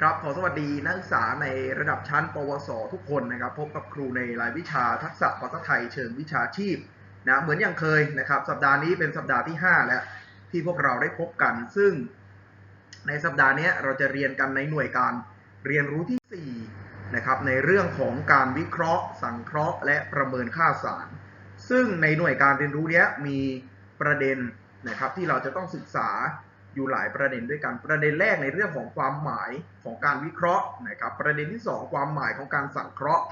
ครับขอสวัสดีนักศึกษาในระดับชั้น ปวส ทุกคนนะครับ พบกับครูในรายวิชาทักษะภาษาไทยเชิงวิชาชีพนะเหมือนอย่างเคยนะครับ สัปดาห์นี้เป็นสัปดาห์ที่ 5 แล้วที่พวกเราได้พบกัน ซึ่งในสัปดาห์นี้เราจะเรียนกันในหน่วยการเรียนรู้ที่ 4 นะครับในเรื่องของการวิเคราะห์ สังเคราะห์ และประเมินค่าสาร ซึ่งในหน่วยการเรียนรู้นี้มีประเด็นนะครับที่เราจะต้องศึกษา อยู่หลายประเด็นด้วยกันประเด็นแรกในเรื่องของความหมายของการวิเคราะห์นะครับ ประเด็นที่ 2 ความหมายของการสังเคราะห์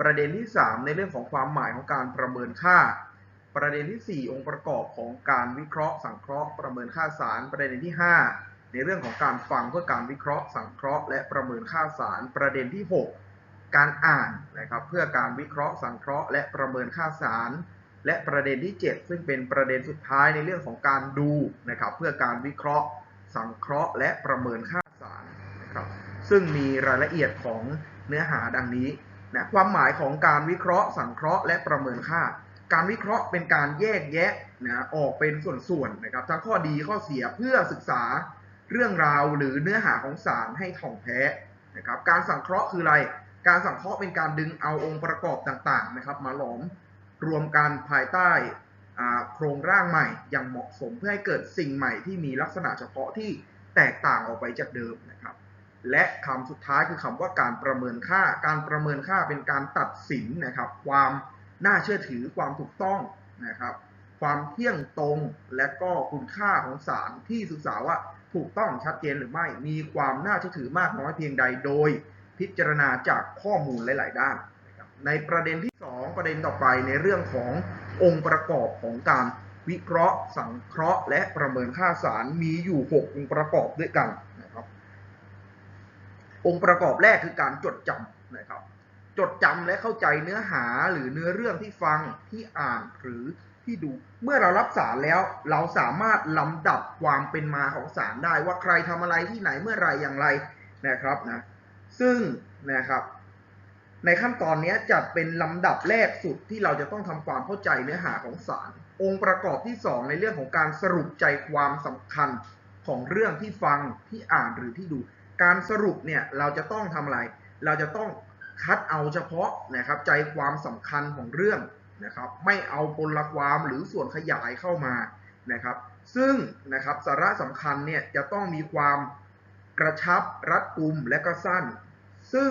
ประเด็นที่ 3 ในเรื่องของความหมายของการประเมินค่า ประเด็นที่ 4 องค์ประกอบของการวิเคราะห์ สังเคราะห์ประเมินค่าสาร ประเด็นที่ 5 ในเรื่องของการฟังเพื่อการวิเคราะห์ สังเคราะห์และประเมินค่าสาร ประเด็นที่ 6 การอ่านนะครับเพื่อการวิเคราะห์สังเคราะห์ และประเมินค่าสาร และประเด็นที่ 7 ซึ่งเป็นประเด็นสุดท้ายในเรื่องของการดูนะครับเพื่อการวิเคราะห์ สังเคราะห์ และประเมินค่าสารนะครับซึ่งมีรายละเอียดของเนื้อหาดังนี้นะความหมายของการวิเคราะห์ สังเคราะห์และประเมินค่า การวิเคราะห์เป็นการแยกแยะนะออกเป็นส่วนๆนะครับทั้งข้อดีข้อเสียเพื่อศึกษาเรื่องราวหรือเนื้อหาของสารให้ถ่องแท้นะครับการสังเคราะห์คืออะไร การสังเคราะห์เป็นการดึงเอาองค์ประกอบต่างๆนะครับมาหลอม รวมกันภายใต้โครงร่างใหม่อย่างเหมาะสมเพื่อให้เกิดสิ่งใหม่ที่มีลักษณะเฉพาะที่แตกต่างออกไปจากเดิมนะครับ และคำสุดท้ายคือคำว่าการประเมินค่า การประเมินค่าเป็นการตัดสินนะครับ ความน่าเชื่อถือความถูกต้องนะครับ ความเที่ยงตรงและก็คุณค่าของสารที่ศึกษาว่าถูกต้องชัดเจนหรือไม่ มีความน่าเชื่อถือมากน้อยเพียงใดโดย พิจารณาจากข้อมูลหลาย ๆ ด้าน ในประเด็นที่ 2 ประเด็นต่อไปในเรื่องขององค์ประกอบของการวิเคราะห์ สังเคราะห์ และประเมินค่าสารมีอยู่ 6 องค์ประกอบด้วยกันนะครับ องค์ประกอบแรกคือการจดจำนะครับ จดจำและเข้าใจเนื้อหาหรือเนื้อเรื่องที่ฟังที่อ่านหรือที่ดู เมื่อเรารับสารแล้วเราสามารถลำดับความเป็นมาของสารได้ว่าใครทำอะไรที่ไหนเมื่อไรอย่างไรนะครับนะซึ่งนะครับ ในขั้นตอนนี้จะเป็นลำดับแรกสุดที่เราจะต้องทำความเข้าใจเนื้อหาของสาร องค์ประกอบที่ 2 ในเรื่องของการสรุปใจความสำคัญของเรื่องที่ฟังที่อ่านหรือที่ดู การสรุปเนี่ยเราจะต้องทำอะไร เราจะต้องคัดเอาเฉพาะนะครับใจความสำคัญของเรื่องนะครับไม่เอาปลความหรือส่วนขยายเข้ามานะครับ ซึ่งนะครับสาระสำคัญเนี่ยจะต้องมีความกระชับรัดกุมและก็สั้น ซึ่ง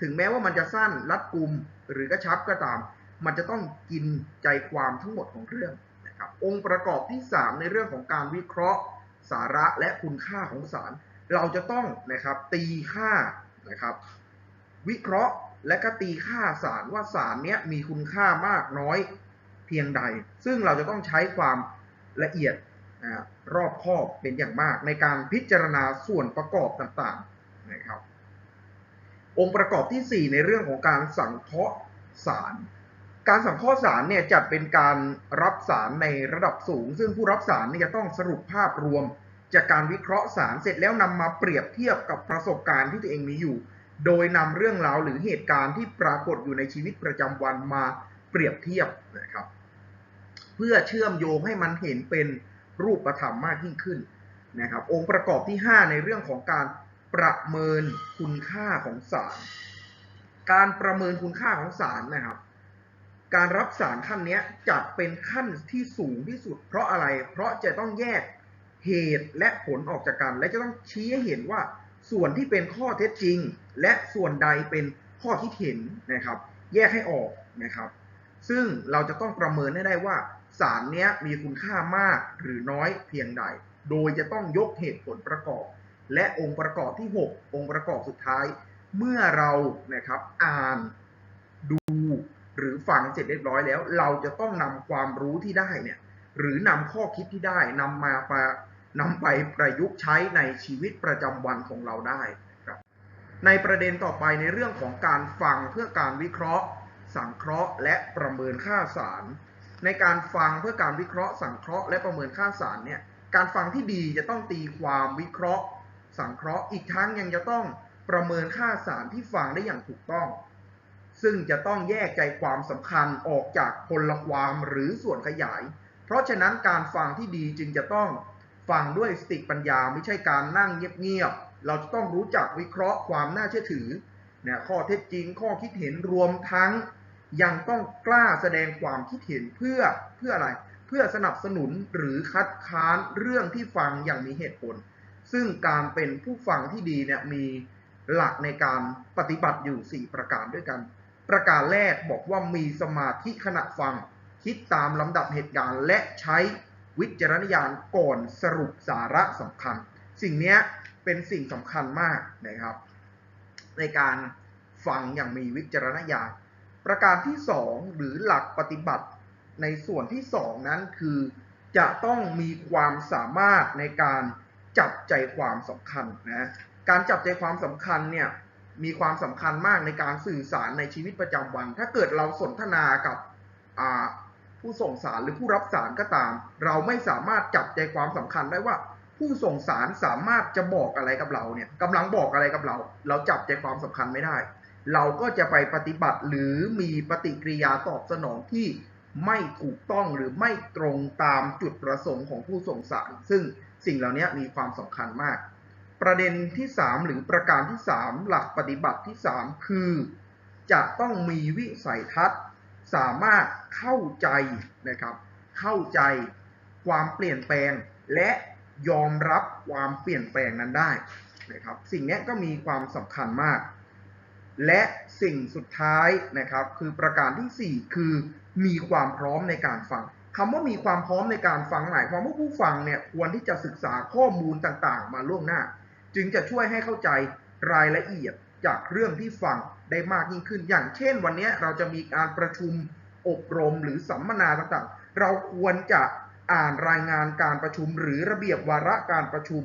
ถึงแม้ว่ามันจะสั้นรัดกุมหรือกระชับก็ตาม มันจะต้องกินใจความทั้งหมดของเรื่องนะครับองค์ประกอบที่ 3 ในเรื่องของการวิเคราะห์ สาระและคุณค่าของสาร เราจะต้องนะครับตีค่านะครับวิเคราะห์และก็ตีค่าสารว่าสารเนี้ยมีคุณค่ามากน้อยเพียงใด ซึ่งเราจะต้องใช้ความละเอียดนะรอบคอบเป็นอย่างมากในการพิจารณาส่วนประกอบต่างๆนะครับ องค์ประกอบที่ 4 ในเรื่องของการสังเคราะห์สาร การสังเคราะห์สารเนี่ยจัดเป็นการรับสารในระดับสูง ซึ่งผู้รับสารเนี่ยจะต้องสรุปภาพรวม จากการวิเคราะห์สารเสร็จแล้วนำมาเปรียบเทียบกับประสบการณ์ที่ตัวเองมีอยู่ โดยนำเรื่องราวหรือเหตุการณ์ที่ปรากฏอยู่ในชีวิตประจำวันมาเปรียบเทียบนะครับ เพื่อเชื่อมโยงให้มันเห็นเป็นรูปธรรมมากยิ่งขึ้นนะครับ องค์ประกอบที่ 5 ในเรื่องของการ ประเมินคุณค่าของสาร การประเมินคุณค่าของสารนะครับ การรับสารขั้นนี้จัดเป็นขั้นที่สูงที่สุด เพราะอะไร เพราะจะต้องแยกเหตุและผลออกจากกัน และจะต้องชี้ให้เห็นว่าส่วนที่เป็นข้อเท็จจริง และส่วนใดเป็นข้อคิดเห็นนะครับ แยกให้ออกนะครับ ซึ่งเราจะต้องประเมินให้ได้ว่าสารนี้มีคุณค่ามากหรือน้อยเพียงใด โดยจะต้องยกเหตุผลประกอบ และองค์ประกอบที่ 6 องค์ประกอบสุดท้าย เมื่อเรานะครับอ่านดูหรือฟังเสร็จเรียบร้อยแล้ว เราจะต้องนำความรู้ที่ได้เนี่ยหรือนำข้อคิดที่ได้นำมาปนำไปประยุกต์ใช้ในชีวิตประจำวันของเราได้ครับในประเด็นต่อไปในเรื่องของการฟังเพื่อการวิเคราะห์ สังเคราะห์ และประเมินค่าสาร ในการฟังเพื่อการวิเคราะห์ สังเคราะห์และประเมินค่าสารเนี่ยการฟังที่ดีจะต้องตีความวิเคราะห์ สังเคราะห์อีกทั้งยังจะต้องประเมินค่าสารที่ฟังได้อย่างถูกต้อง ซึ่งจะต้องแยกใจความสำคัญออกจากพลความหรือส่วนขยาย เพราะฉะนั้นการฟังที่ดีจึงจะต้องฟังด้วยสติปัญญาไม่ใช่การนั่งเงียบๆเราจะต้องรู้จักวิเคราะห์ความน่าเชื่อถือนะข้อเท็จจริงข้อคิดเห็นรวมทั้ง ยังต้องกล้าแสดงความคิดเห็นเพื่อเพื่ออะไร เพื่อสนับสนุนหรือคัดค้านเรื่องที่ฟังอย่างมีเหตุผล ซึ่งการเป็นผู้ฟังที่ดีเนี่ยมีหลักในการปฏิบัติอยู่ 4 ประการด้วยกัน ประการแรกบอกว่ามีสมาธิขณะฟัง คิดตามลำดับเหตุการณ์และใช้วิจารณญาณก่อนสรุปสาระสำคัญ สิ่งนี้เป็นสิ่งสำคัญมากนะครับ ในการฟังอย่างมีวิจารณญาณ ประการที่ 2 หรือหลักปฏิบัติในส่วนที่ 2 นั้นคือจะต้องมีความสามารถในการ จับใจความสำคัญนะการจับใจความสำคัญเนี่ยมีความสำคัญมากในการสื่อสารในชีวิตประจำวัน ถ้าเกิดเราสนทนากับผู้ส่งสารหรือผู้รับสารก็ตาม เราไม่สามารถจับใจความสำคัญได้ว่า ผู้ส่งสารสามารถจะบอกอะไรกับเราเนี่ยกำลังบอกอะไรกับเรา เราจับใจความสำคัญไม่ได้ เราก็จะไปปฏิบัติหรือมีปฏิกิริยาตอบสนองที่ไม่ถูกต้องหรือไม่ตรงตามจุดประสงค์ของผู้ส่งสาร ซึ่ง สิ่งเหล่านี้มีความสำคัญมาก ประเด็นที่ 3 หรือประการที่ 3 หลักปฏิบัติที่ 3 คือ จะต้องมีวิสัยทัศน์สามารถเข้าใจนะครับ เข้าใจความเปลี่ยนแปลงและยอมรับความเปลี่ยนแปลงนั้นได้นะครับ สิ่งนี้ก็มีความสำคัญมาก และสิ่งสุดท้ายนะครับ คือประการที่ 4 คือมีความพร้อมในการฟัง คำว่ามีความพร้อมในการฟังหมายความว่าผู้ฟังเนี่ยควรที่จะศึกษาข้อมูลต่างๆ มาล่วงหน้า จึงจะช่วยให้เข้าใจรายละเอียดจากเรื่องที่ฟังได้มากยิ่งขึ้น อย่างเช่น วันนี้เราจะมีการประชุมอบรมหรือสัมมนาต่างๆ เราควรจะอ่านรายงานการประชุม หรือระเบียบวาระการประชุม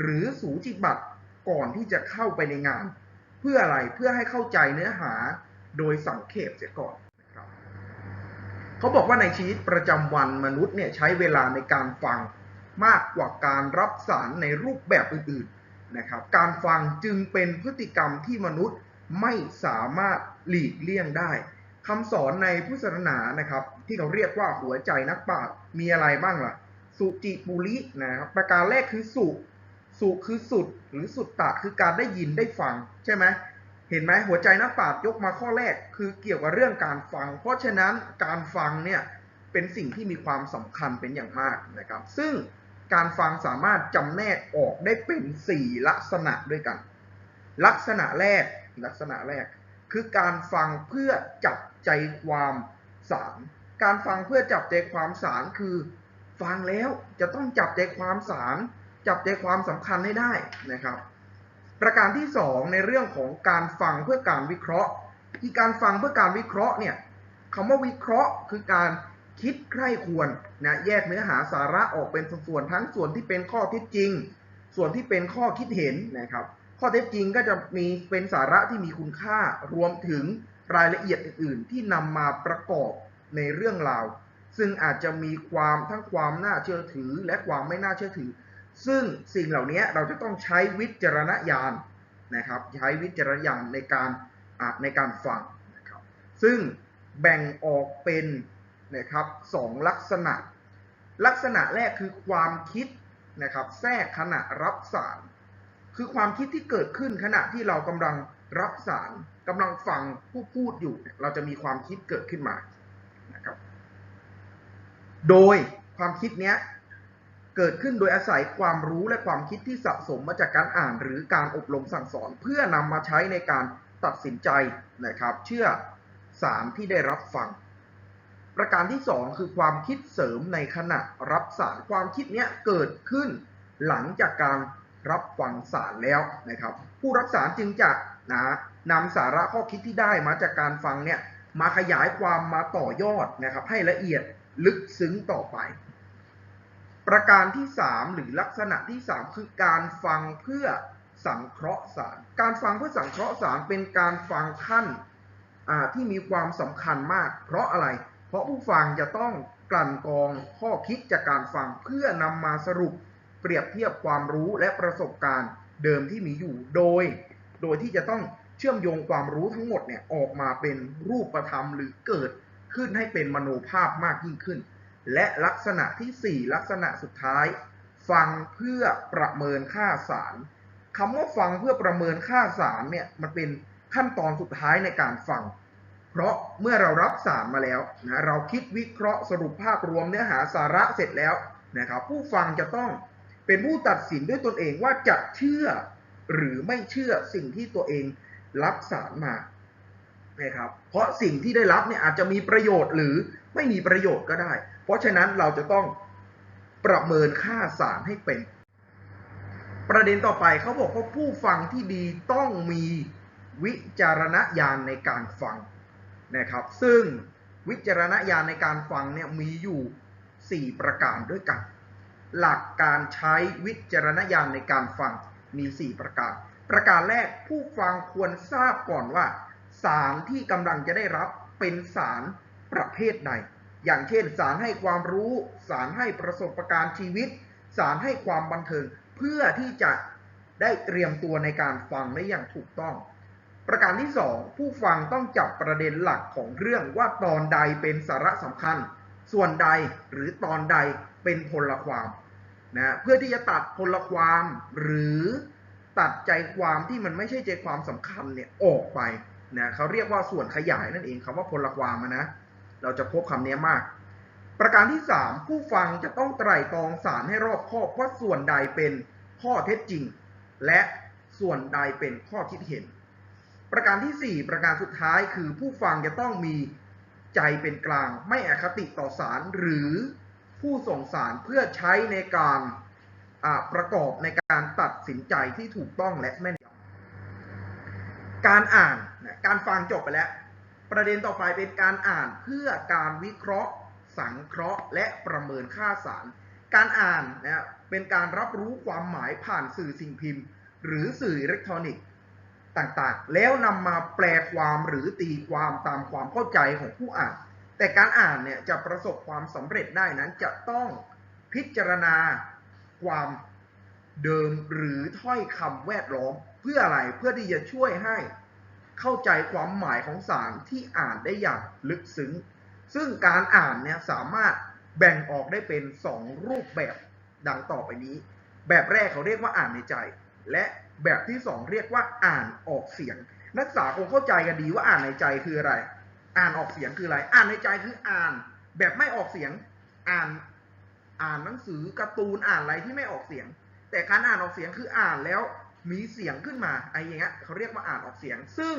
หรือสูจิบัตรก่อนที่จะเข้าไปในงาน เพื่ออะไรเพื่อให้เข้าใจเนื้อหาโดยสังเขปเสียก่อน เขาบอกว่าในชีวิตประจำวันมนุษย์เนี่ยใช้เวลาในการฟังมากกว่าการรับสารในรูปแบบอื่นๆนะครับ การฟังจึงเป็นพฤติกรรมที่มนุษย์ไม่สามารถหลีกเลี่ยงได้คำสอนในพุทธศาสนานะครับ ที่เราเรียกว่าหัวใจนักปราชญ์มีอะไรบ้างล่ะ สุจิปุรินะครับประการแรกคือสุสุคือสุด หรือสุดตะคือการได้ยินได้ฟังใช่ไหม เห็นไหมหัวใจนักปราชญ์ยกมาข้อแรกคือเกี่ยวกับเรื่องการฟัง เพราะฉะนั้นการฟังเนี่ยเป็นสิ่งที่มีความสำคัญเป็นอย่างมากนะครับ ซึ่งการฟังสามารถจำแนกออกได้เป็น 4 ลักษณะด้วยกัน ลักษณะแรกลักษณะแรก คือการฟังเพื่อจับใจความสารการฟังเพื่อจับใจความสารคือ ฟังแล้วจะต้องจับใจความสารจับใจความสำคัญให้ได้นะครับ ประการที่ 2 ในเรื่องของการฟังเพื่อการวิเคราะห์ ที่การฟังเพื่อการวิเคราะห์เนี่ยคำว่าวิเคราะห์คือการคิดใคร่ควรนะแยกเนื้อหาสาระออกเป็นส่วนทั้งส่วนที่เป็นข้อเท็จจริง ส่วนที่เป็นข้อคิดเห็นนะครับ ข้อเท็จจริงก็จะมีเป็นสาระที่มีคุณค่ารวมถึงรายละเอียดอื่น ๆ ที่นำมาประกอบในเรื่องราวซึ่งอาจจะมีความทั้งความน่าเชื่อถือและความไม่น่าเชื่อถือ ซึ่งสิ่งเหล่านี้เราจะต้องใช้วิจารณญาณนะครับ ใช้วิจารณญาณในการในการฟังนะครับ ซึ่งแบ่งออกเป็นนะครับสองลักษณะ ลักษณะแรกคือความคิดนะครับแทรกขณะรับสาร คือความคิดที่เกิดขึ้นขณะที่เรากำลังรับสารกำลังฟังผู้พูดอยู่ เราจะมีความคิดเกิดขึ้นมานะครับ โดยความคิดเนี้ย เกิดขึ้นโดยอาศัยความรู้และความคิดที่สะสมมาจากการอ่าน หรือการอบรมสั่งสอน เพื่อนำมาใช้ในการตัดสินใจนะครับ เชื่อสารที่ได้รับฟัง ประการที่ 2 คือความคิดเสริมในขณะรับสารความคิดเนี้ยเกิดขึ้นหลังจากการรับฟังสารแล้วนะครับ ผู้รับสารจึงจะนะนำสาระข้อคิดที่ได้มาจากการฟังเนี่ยมาขยายความมาต่อยอดนะครับ ให้ละเอียดลึกซึ้งต่อไป ประการที่ 3 หรือลักษณะที่ 3 คือการฟังเพื่อสังเคราะห์สาร การฟังเพื่อสังเคราะห์สารเป็นการฟังขั้นที่มีความสำคัญมาก เพราะอะไร เพราะผู้ฟังจะต้องกลั่นกรองข้อคิดจากการฟังเพื่อนำมาสรุปเปรียบเทียบความรู้และประสบการณ์เดิมที่มีอยู่ โดย โดยที่จะต้องเชื่อมโยงความรู้ทั้งหมดเนี่ยออกมาเป็นรูปธรรมหรือเกิดขึ้นให้เป็นมโนภาพมากยิ่งขึ้น และลักษณะที่ 4 ลักษณะสุดท้าย ฟังเพื่อประเมินค่าสารคำว่าฟังเพื่อประเมินค่าสารเนี่ยมันเป็นขั้นตอนสุดท้ายในการฟัง เพราะเมื่อเรารับสารมาแล้วนะเราคิดวิเคราะห์สรุปภาพรวมเนื้อหาสาระเสร็จแล้วนะครับผู้ฟังจะต้องเป็นผู้ตัดสินด้วยตนเองว่าจะเชื่อหรือไม่เชื่อสิ่งที่ตัวเองรับสารมานะครับเพราะสิ่งที่ได้รับเนี่ยอาจจะมีประโยชน์หรือไม่มีประโยชน์ก็ได้ เพราะฉะนั้นเราจะต้องประเมินค่าสารให้เป็น ประเด็นต่อไปเขาบอกว่าผู้ฟังที่ดีต้องมีวิจารณญาณในการฟังนะครับ ซึ่งวิจารณญาณในการฟังเนี่ยมีอยู่ 4 ประการด้วยกัน หลักการใช้วิจารณญาณในการฟังมี 4 ประการ ประการแรกผู้ฟังควรทราบก่อนว่า สารที่กำลังจะได้รับเป็นสารประเภทใด อย่างเช่นสารให้ความรู้ สารให้ประสบการณ์ชีวิต สารให้ความบันเทิง เพื่อที่จะได้เตรียมตัวในการฟังได้อย่างถูกต้อง ประการที่ 2 ผู้ฟังต้องจับประเด็นหลักของเรื่องว่าตอนใดเป็นสาระสำคัญ ส่วนใดหรือตอนใดเป็นพลความนะเพื่อที่จะตัดพลความหรือตัดใจความที่มันไม่ใช่ใจความสำคัญเนี่ยออกไปนะเขาเรียกว่าส่วนขยายนั่นเองคำว่าพลความนะ เราจะพบคำนี้มาก ประการที่ 3 ผู้ฟังจะต้องไตร่ตรองสารให้รอบคอบว่าส่วนใดเป็นข้อเท็จจริง และส่วนใดเป็นข้อคิดเห็น ประการที่ 4 ประการสุดท้ายคือผู้ฟังจะต้องมีใจเป็นกลาง ไม่อคติต่อสารหรือผู้ส่งสารเพื่อใช้ในการประกอบในการตัดสินใจที่ถูกต้องและแม่นยำการอ่าน การฟังจบไปแล้ว ประเด็นต่อไปเป็นการอ่านเพื่อการวิเคราะห์ สังเคราะห์ และประเมินค่าสาร การอ่านนะเป็นการรับรู้ความหมายผ่านสื่อสิ่งพิมพ์ หรือสื่ออิเล็กทรอนิกส์ต่างๆ แล้วนำมาแปลความหรือตีความตามความเข้าใจของผู้อ่าน แต่การอ่านเนี่ยจะประสบความสำเร็จได้นั้นจะต้องพิจารณาความเดิมหรือถ้อยคำแวดล้อม เพื่ออะไรเพื่อที่จะช่วยให้ เข้าใจความหมายของสารที่อ่านได้อย่างลึกซึ้ง ซึ่งการอ่านเนี่ยสามารถแบ่งออกได้เป็น 2 รูปแบบดังต่อไปนี้ แบบแรกเขาเรียกว่าอ่านในใจ และแบบที่ 2 เรียกว่าอ่านออกเสียง นักศึกษาคงเข้าใจกันดีว่าอ่านในใจคืออะไร อ่านออกเสียงคืออะไร อ่านในใจคืออ่าน แบบไม่ออกเสียง อ่านอ่านหนังสือการ์ตูนอ่านอะไรที่ไม่ออกเสียง แต่การอ่านออกเสียงคืออ่านแล้ว มีเสียงขึ้นมาไอ้อย่างเงี้ยเขาเรียกว่าอ่านออกเสียง ซึ่ง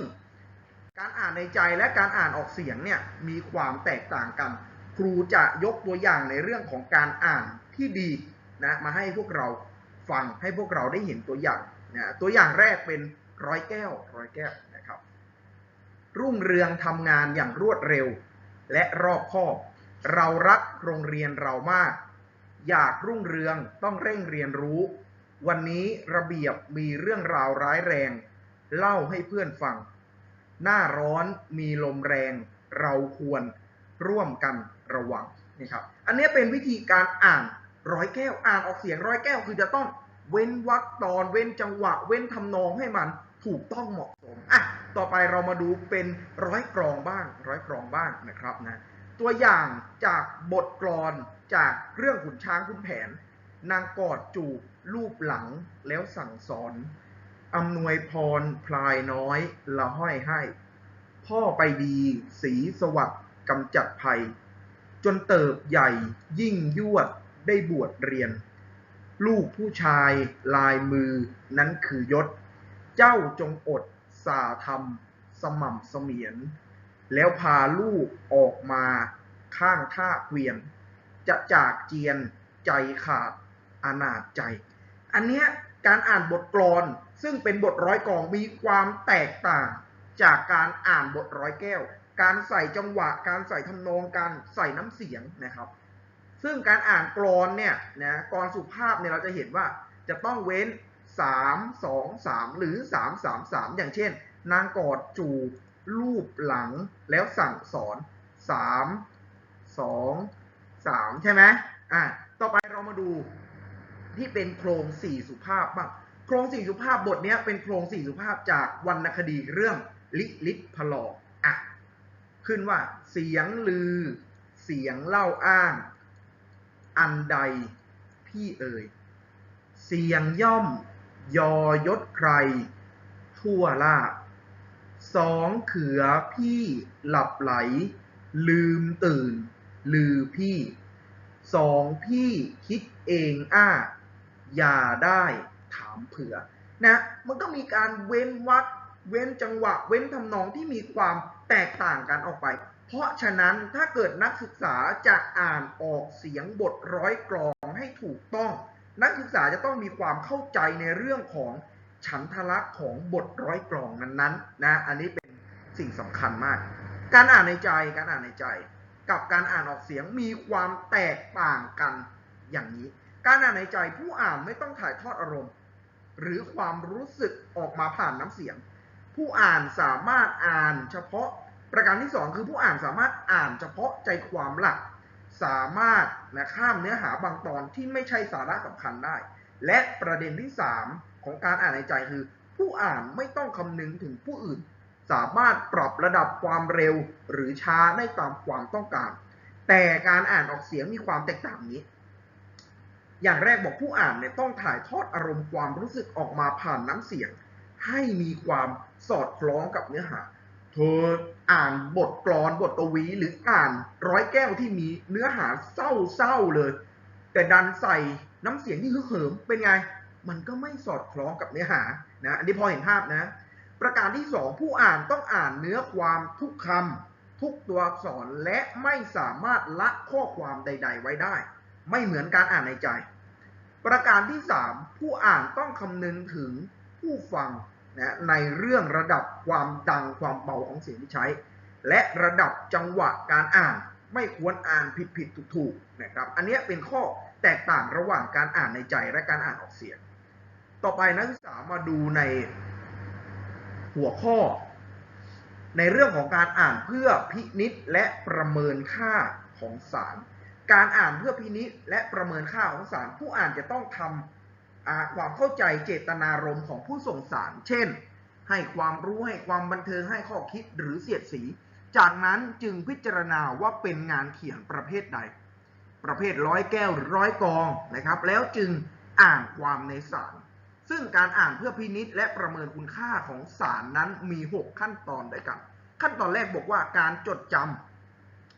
การอ่านในใจและการอ่านออกเสียงเนี่ยมีความแตกต่างกัน ครูจะยกตัวอย่างในเรื่องของการอ่านที่ดีนะมาให้พวกเราฟังให้พวกเราได้เห็นตัวอย่างนะตัวอย่างแรกเป็นร้อยแก้วร้อยแก้วนะครับ รุ่งเรืองทำงานอย่างรวดเร็วและรอบคอบ เรารักโรงเรียนเรามาก อยากรุ่งเรืองต้องเร่งเรียนรู้ วันนี้ระเบียบมีเรื่องราวร้ายแรง เล่าให้เพื่อนฟัง หน้าร้อนมีลมแรง เราควรร่วมกันระวังนี่ครับ อันนี้เป็นวิธีการอ่านร้อยแก้วอ่านออกเสียงร้อยแก้วคือจะต้องเว้นวรรคตอนเว้นจังหวะ เว้นทำนองให้มันถูกต้องเหมาะสมอะต่อไปเรามาดูเป็นร้อยกรองบ้าง ร้อยกรองบ้างนะครับนะตัวอย่างจากบทกลอนจากเรื่องขุนช้างขุนแผน นางกอดจูบ รูปหลังแล้วสั่งสอนอำนวยพรพลายน้อยละห้อยให้ พ่อไปดีสีสวัสดิ์กำจัดภัย จนเติบใหญ่ยิ่งยวดได้บวชเรียน ลูกผู้ชายลายมือนั้นคือยศ เจ้าจงอดสาธรรม สม่ำเสมียน แล้วพาลูกออกมาข้างท่าเกวียน จะจากเจียนใจขาดอนาจใจ อันเนี้ยการอ่านบทกลอนซึ่งเป็นบทร้อยกลองมีความแตกต่างจากการอ่านบทร้อยแก้ว การใส่จังหวะ การใส่ทำนอง การใส่น้ำเสียงนะครับ ซึ่งการอ่านกลอนเนี่ยนะกลอนสุภาพเนี่ยเราจะเห็นว่าจะต้องเว้น 3 2 3 หรือ 3 3 3 อย่างเช่น นางกอดจูบรูปหลังแล้วสั่งสอน 3 2 3 ใช่ไหมอะต่อไปเรามาดู ที่เป็นโครงสี่สุภาพบ้างโครงสี่สุภาพบทนี้เป็นโครงสี่สุภาพจากวรรณคดีเรื่องลิลิตพลออะขึ้นว่าเสียงลือ เสียงเล่าอ้าง อันใดพี่เอ่ยเสียงย่อม ยอยศใคร ทั่วล่าสองเขือพี่หลับไหล ลืมตื่น ลือพี่ สองพี่คิดเองอ้า อย่าได้ถามเผื่อนะมันก็มีการเว้นวรรคเว้นจังหวะ เว้นทำนองที่มีความแตกต่างกันออกไป เพราะฉะนั้นถ้าเกิดนักศึกษาจะอ่านออกเสียงบทร้อยกรองให้ถูกต้อง นักศึกษาจะต้องมีความเข้าใจในเรื่องของฉันทลักษณ์ของบทร้อยกรองนั้นๆนะอันนี้เป็นสิ่งสำคัญมาก การอ่านในใจการอ่านในใจ กับการอ่านออกเสียงมีความแตกต่างกันอย่างนี้ การอ่านในใจผู้อ่านไม่ต้องถ่ายทอดอารมณ์ หรือความรู้สึกออกมาผ่านน้ำเสียง ผู้อ่านสามารถอ่านเฉพาะประการที่สองคือผู้อ่านสามารถอ่านเฉพาะใจความหลัก สามารถนะข้ามเนื้อหาบางตอนที่ไม่ใช่สาระสำคัญได้ และประเด็นที่สามของการอ่านในใจคือ ผู้อ่านไม่ต้องคำนึงถึงผู้อื่น สามารถปรับระดับความเร็วหรือช้าได้ตามความต้องการ แต่การอ่านออกเสียงมีความแตกต่างนี้ อย่างแรกบอกผู้อ่านเนี่ยต้องถ่ายทอดอารมณ์ความรู้สึกออกมาผ่านน้ำเสียง ให้มีความสอดคล้องกับเนื้อหา เธออ่านบทกลอนบทกวีหรืออ่านร้อยแก้วที่มีเนื้อหาเศร้าๆเลย แต่ดันใส่น้ำเสียงที่ฮึกเหิมเป็นไง มันก็ไม่สอดคล้องกับเนื้อหานะอันนี้พอเห็นภาพนะ ประการที่สองผู้อ่านต้องอ่านเนื้อความทุกคำทุกตัวอักษรและไม่สามารถละข้อความใด ๆ ไว้ได้ ไม่เหมือนการอ่านในใจ ประการที่สามผู้อ่านต้องคำนึงถึงผู้ฟังนะในเรื่องระดับความดังความเบาของเสียงที่ใช้ และระดับจังหวะการอ่านไม่ควรอ่านผิดผิดถูกถูกๆนะครับอันนี้เป็นข้อแตกต่างระหว่างการอ่านในใจและการอ่านออกเสียง ต่อไปนักศึกษามาดูในหัวข้อ ในเรื่องของการอ่านเพื่อพินิษและประเมินค่าของสาร การอ่านเพื่อพินิษและประเมินค่าของสารผู้อ่านจะต้องทำความเข้าใจเจตนารมณ์ของผู้ส่งสาร เช่น ให้ความรู้ให้ความบันเทิงให้ข้อคิดหรือเสียดสี จากนั้นจึงพิจารณาว่าเป็นงานเขียนประเภทใด ประเภทร้อยแก้วหรือร้อยกองนะครับ แล้วจึงอ่านความในสารซึ่งการอ่านเพื่อพินิษและประเมินคุณค่าของสารนั้นมี 6 ขั้นตอนด้วยกัน ขั้นตอนแรกบอกว่าการจดจำ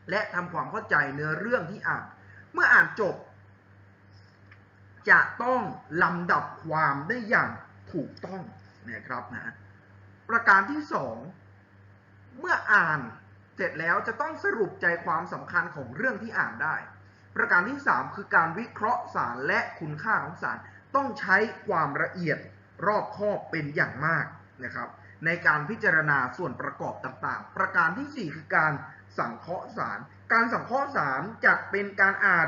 และทำความเข้าใจเนื้อเรื่องที่อ่าน เมื่ออ่านจบ จะต้องลำดับความได้อย่างถูกต้องนะครับนะประการที่สองเมื่ออ่านเสร็จแล้วจะต้องสรุปใจความสำคัญของเรื่องที่อ่านได้ ประการที่ 3 คือการวิเคราะห์สารและคุณค่าของสารต้องใช้ความละเอียดรอบคอบเป็นอย่างมากนะครับในการพิจารณาส่วนประกอบต่างๆ ประการทีสี่4 คือการ สังเคราะห์สาร การสังเคราะห์สารจะเป็นการอ่าน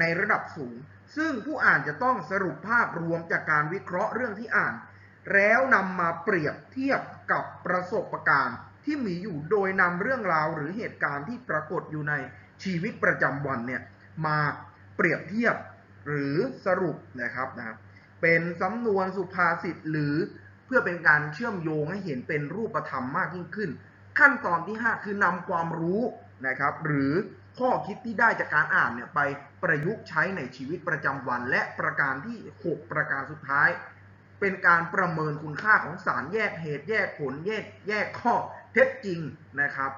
ในระดับสูง ซึ่งผู้อ่านจะต้องสรุปภาพรวมจากการวิเคราะห์เรื่องที่อ่าน แล้วนำมาเปรียบเทียบกับประสบการณ์ที่มีอยู่โดยนำเรื่องราวหรือเหตุการณ์ที่ปรากฏอยู่ในชีวิตประจำวันเนี่ยมาเปรียบเทียบหรือสรุปนะครับนะเป็นสำนวนสุภาษิตหรือเพื่อเป็นการเชื่อมโยงให้เห็นเป็นรูปธรรมมากยิ่งขึ้น ขั้นตอนที่ 5 คือนำความรู้นะครับ หรือข้อคิดที่ได้จากการอ่านเนี่ยไปประยุกต์ใช้ในชีวิตประจำวัน และประการที่ 6 ประการสุดท้าย เป็นการประเมินคุณค่าของสารแยกเหตุแยกผลแยกแยกข้อเท็จจริงนะครับ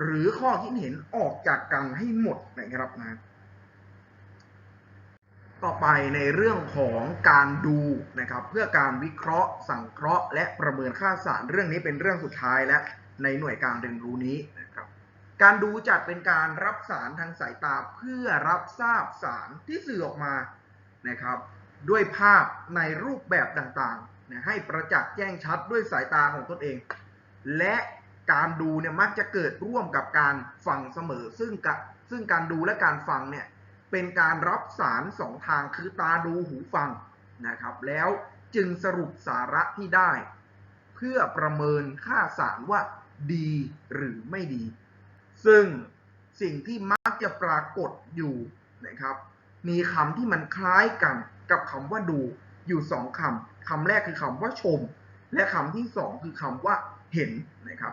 หรือข้อคิดเห็นออกจากกันให้หมดนะครับนะต่อไปในเรื่องของการดูนะครับ เพื่อการวิเคราะห์ สังเคราะห์ และประเมินค่าสารเรื่องนี้เป็นเรื่องสุดท้ายและ ในหน่วยการเรียนรู้นี้นะครับ การดูจัดเป็นการรับสารทางสายตาเพื่อรับทราบสารที่สื่อออกมานะครับ ด้วยภาพในรูปแบบต่างๆนะให้ประจักษ์แจ้งชัดด้วยสายตาของตนเอง และการดูเนี่ยมักจะเกิดร่วมกับการฟังเสมอ ซึ่งกะซึ่งการดูและการฟังเนี่ยเป็นการรับสารสองทางคือตาดูหูฟังนะครับ แล้วจึงสรุปสาระที่ได้ เพื่อประเมินค่าสารว่า ดีหรือไม่ดี ซึ่งสิ่งที่มักจะปรากฏอยู่นะครับ มีคำที่มันคล้ายกันกับคำว่าดูอยู่สองคำคำแรกคือคำว่าชม และคำที่สองคือคำว่าเห็นนะครับ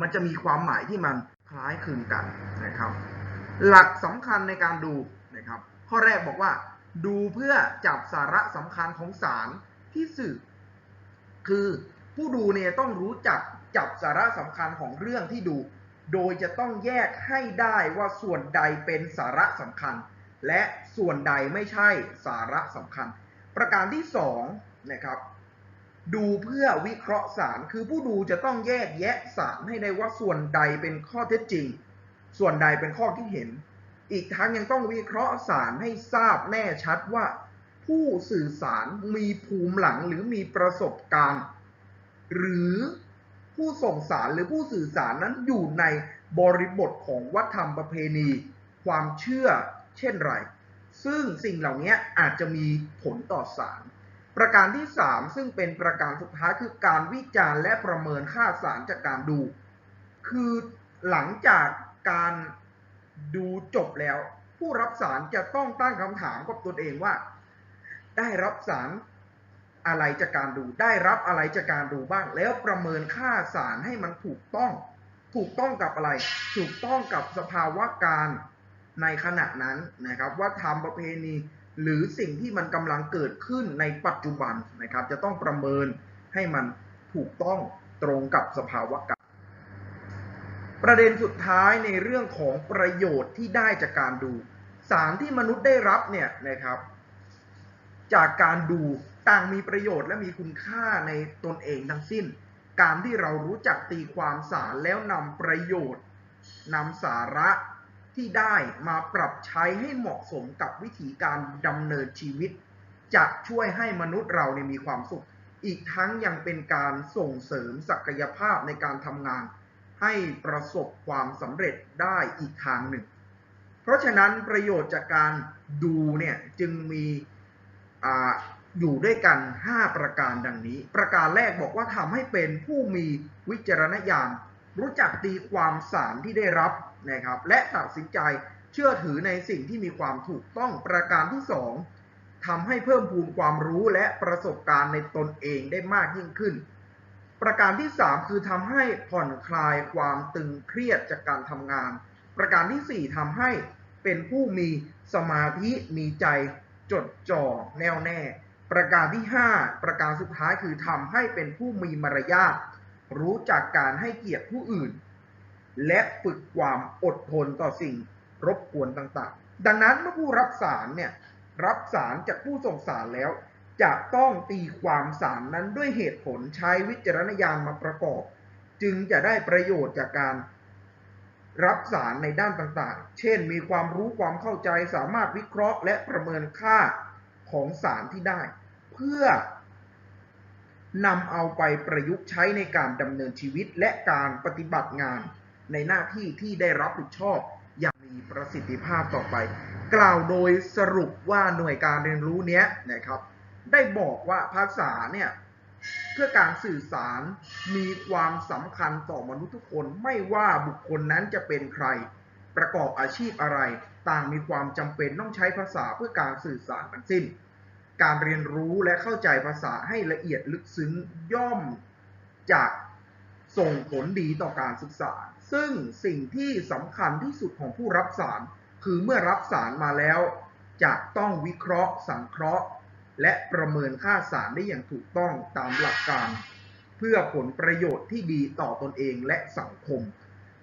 มันจะมีความหมายที่มันคล้ายคลึงกันนะครับ หลักสำคัญในการดูนะครับ ข้อแรกบอกว่า ดูเพื่อจับสาระสำคัญของสารที่สื่อ คือผู้ดูเนี่ยต้องรู้จัก จับสาระสำคัญของเรื่องที่ดู โดยจะต้องแยกให้ได้ว่าส่วนใดเป็นสาระสำคัญ และส่วนใดไม่ใช่สาระสำคัญ ประการที่สองนะครับดูเพื่อวิเคราะห์สาร คือผู้ดูจะต้องแยกแยะสารให้ได้ว่าส่วนใดเป็นข้อเท็จจริง ส่วนใดเป็นข้อคิดเห็น อีกทั้งยังต้องวิเคราะห์สารให้ทราบแน่ชัดว่า ผู้สื่อสารมีภูมิหลังหรือมีประสบการณ์ หรือ ผู้ส่งสารหรือผู้สื่อสารนั้นอยู่ในบริบทของวัฒนธรรมประเพณี ความเชื่อเช่นไร ซึ่งสิ่งเหล่านี้อาจจะมีผลต่อสาร ประการที่ 3 ซึ่งเป็นประการสุดท้ายคือการวิจารณ์และประเมินค่าสารจากการดู คือหลังจากการดูจบแล้ว ผู้รับสารจะต้องตั้งคำถามกับตนเองว่า ได้รับสาร อะไรจากการดู ได้รับอะไรจากการดูบ้าง แล้วประเมินค่าสารให้มันถูกต้อง ถูกต้องกับอะไร ถูกต้องกับสภาวะการในขณะนั้นนะครับ ว่าทำประเพณีหรือสิ่งที่มันกำลังเกิดขึ้นในปัจจุบันนะครับ จะต้องประเมินให้มันถูกต้องตรงกับสภาวะการประเด็นสุดท้ายในเรื่องของประโยชน์ที่ได้จากการดู สารที่มนุษย์ได้รับเนี่ยนะครับ จากการดู ต่างมีประโยชน์และมีคุณค่าในตนเองทั้งสิ้น การที่เรารู้จักตีความสารแล้วนำประโยชน์นำสาระที่ได้มาปรับใช้ให้เหมาะสมกับวิธีการดำเนินชีวิต จะช่วยให้มนุษย์เราเนี่ยมีความสุข อีกทั้งยังเป็นการส่งเสริมศักยภาพในการทำงาน ให้ประสบความสำเร็จได้อีกทางหนึ่ง เพราะฉะนั้นประโยชน์จากการดูเนี่ยจึงมี อยู่ด้วยกัน 5 ประการดังนี้ ประการแรกบอกว่าทำให้เป็นผู้มีวิจารณญาณ รู้จักตีความสารที่ได้รับนะครับ และตัดสินใจเชื่อถือในสิ่งที่มีความถูกต้องประการที่ 2ทำให้เพิ่มพูนความรู้และประสบการณ์ในตนเองได้มากยิ่งขึ้น ประการที่ 3 คือทำให้ผ่อนคลายความตึงเครียดจากการทำงาน ประการทีสี่4ทำให้เป็นผู้มีสมาธิมีใจจดจ่อแน่วแน่ ประการที่ 5 ประการสุดท้ายคือทำให้เป็นผู้มีมารยาทรู้จักการให้เกียรติผู้อื่น และฝึกความอดทนต่อสิ่งรบกวนต่างๆ ดังนั้นเมื่อผู้รับสารเนี่ยรับสารจากผู้ส่งสารแล้ว จะต้องตีความสารนั้นด้วยเหตุผลใช้วิจารณญาณมาประกอบ จึงจะได้ประโยชน์จากการรับสารในด้านต่างๆ เช่น มีความรู้ความเข้าใจสามารถวิเคราะห์และประเมินค่าของสารที่ได้ พื่อนำเอาไปประยุกต์ใช้ในการดำเนินชีวิตและการปฏิบัติงานในหน้าที่ที่ได้รับผิดชอบอย่างมีประสิทธิภาพต่อไป กล่าวโดยสรุปว่าหน่วยการเรียนรู้เนี้ยนะครับ ได้บอกว่าภาษาเนี่ยเพื่อการสื่อสารมีความสำคัญต่อมนุษย์ทุกคนไม่ว่าบุคคลนั้นจะเป็นใคร ประกอบอาชีพอะไร ต่างมีความจำเป็นต้องใช้ภาษาเพื่อการสื่อสารทั้งสิ้น การเรียนรู้และเข้าใจภาษาให้ละเอียดลึกซึ้งย่อมจากส่งผลดีต่อการศึกษา ซึ่งสิ่งที่สำคัญที่สุดของผู้รับสาร คือเมื่อรับสารมาแล้ว จะต้องวิเคราะห์ สังเคราะห์ และประเมินค่าสารได้อย่างถูกต้องตามหลักการ เพื่อผลประโยชน์ที่ดีต่อตนเองและสังคม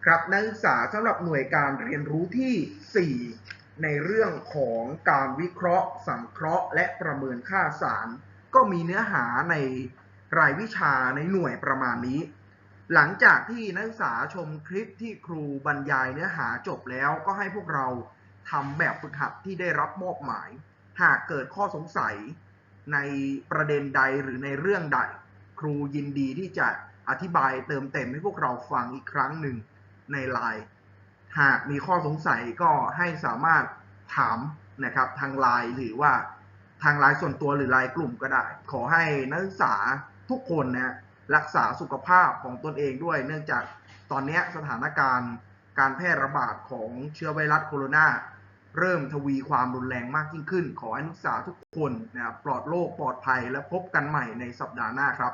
ครับนักศึกษาสำหรับหน่วยการเรียนรู้ที่ 4 ในเรื่องของการวิเคราะห์ สังเคราะห์ และประเมินค่าสาร ก็มีเนื้อหาในรายวิชาในหน่วยประมาณนี้ หลังจากที่นักศึกษาชมคลิปที่ครูบรรยายเนื้อหาจบแล้วก็ให้พวกเราทำแบบฝึกหัดที่ได้รับมอบหมาย หากเกิดข้อสงสัยในประเด็นใดหรือในเรื่องใด ครูยินดีที่จะอธิบายเติมเต็มให้พวกเราฟังอีกครั้งหนึ่งในไลน์ หากมีข้อสงสัยก็ให้สามารถถามนะครับทางไลน์หรือว่าทางไลน์ส่วนตัวหรือไลน์กลุ่มก็ได้ ขอให้นักศึกษาทุกคนนะรักษาสุขภาพของตนเองด้วย เนื่องจากตอนนี้สถานการณ์การแพร่ระบาดของเชื้อไวรัสโคโรนาเริ่มทวีความรุนแรงมากยิ่งขึ้น ขอให้นักศึกษาทุกคนนะครับปลอดโรคปลอดภัยและพบกันใหม่ในสัปดาห์หน้าครับ